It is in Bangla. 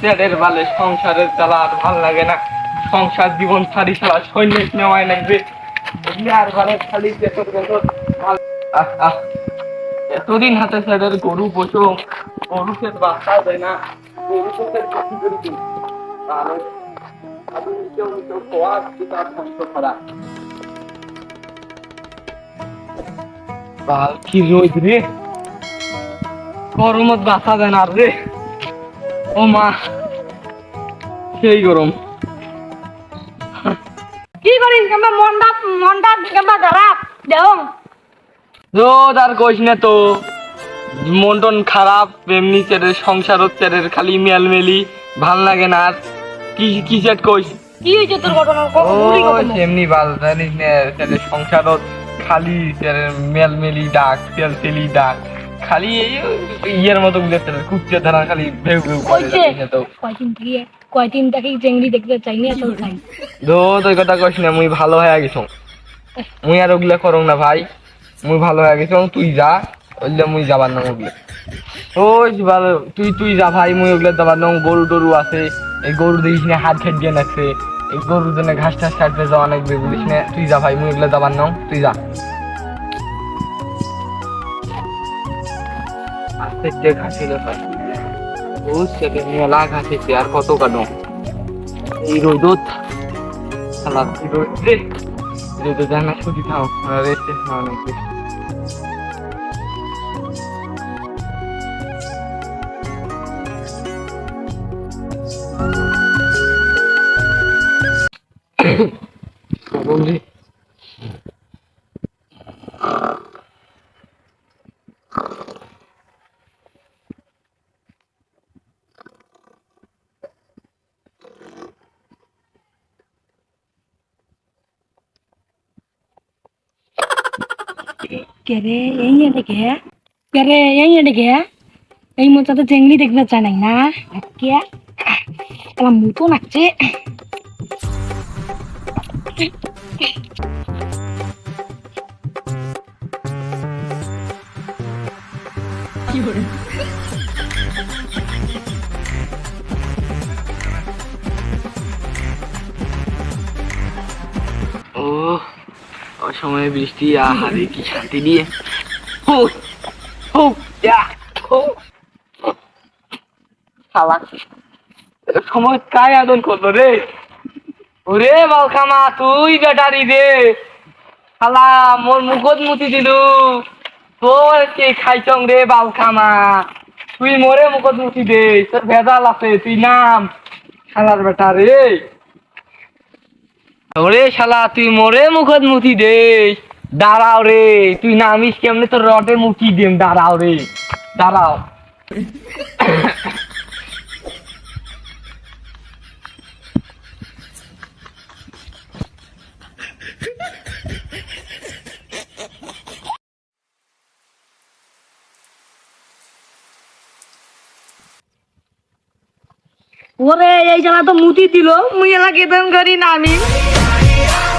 ছেলের বালে সংসারের জ্বালা আর ভালো লাগে না। সংসার জীবন ছাড়ি ছাড়া সৈন্য নেওয়াই লাগবে। আর বালে খালি। এতদিন হাতে ছেলের গরু পোষো, গরু খেত বাচ্চা দেয় না। গরু পোষের কিছু করে দিন কি রোদ রে? গরমত বাসা দেয় না রে। ও মা সেই গরম। কি করিস? খারাপ? দেও রোদ আর কইস না তো খারাপ এমনি চেরের সংসার চেরের খালি মেলমেলি ভালো লাগে না। আর কি কি সেট কইস? কি হয়েছে তোর ঘটনা? ও এমনি ভালো জানিস না চেরের সংসারত খালি চেরের মেলমেলি ডাক তেল তেলি ডাক। খালি এই ইয়ের মতো গুলো চেরের কুচে ধারা খালি ভেউ ভেউ করে কয়দিন? থেকে কয়দিন থেকে চেংড়ি দেখতে চাই না তো চাই। দো তোর কথা কইস না মুই ভালো হয়ে গেছ মুই আর ওগুলা করং না ভাই মুই ভালো হয়ে গেছ তুই যা ওইলে মুই যাবার না ওগুলো। ওই ভালো তুই তুই যা ভাই মুই ওগুলো যাবার না গরু টরু আছে এই গরু দেখিস না হাত খেট দিয়ে নাকছে এই গরুর জন্য ঘাস টাস কাটতে যাওয়া লাগবে বলিস না তুই যা ভাই মুই ওগুলো যাবার না তুই যা। আস্তে আস্তে ঘাসিল ভাই বুঝছে মেলা ঘাসিছে আর কত কাটো এই রোদত কি রোদ রোদে জানা ছুটি থাও রেস্টে অনেক বেশি গরম রে কে রে এই এদিকে কে? রে এই এদিকে এই মতো তো চেংড়ি দেখতে চাই নাই না? কে আমার মুতো নাচছে। ও অসময়ে বৃষ্টি, আহারে, কি শান্তি দিয়ে সময় আদন করল রে? ওরে তুই বেটারি রে শালা, মোর মুখত মুতি দিলু। তোর কে খাইছং রে বালখামা? তুই মোরে মুখত মুতি দে, তোর ভেজাল আছে, তুই নাম। শালার বেটা রে। ওরে শালা, তুই মোরে মুখত মুতি দে দাঁড়াও রে, তুই নামিস কেমনে? তোর রটে মুখি দেম, দাঁড়াও রে। দাঁড়াও। ওরে, এই জানা তো মুতি দিল, মুই এলা কেতন করি নামি। Yeah.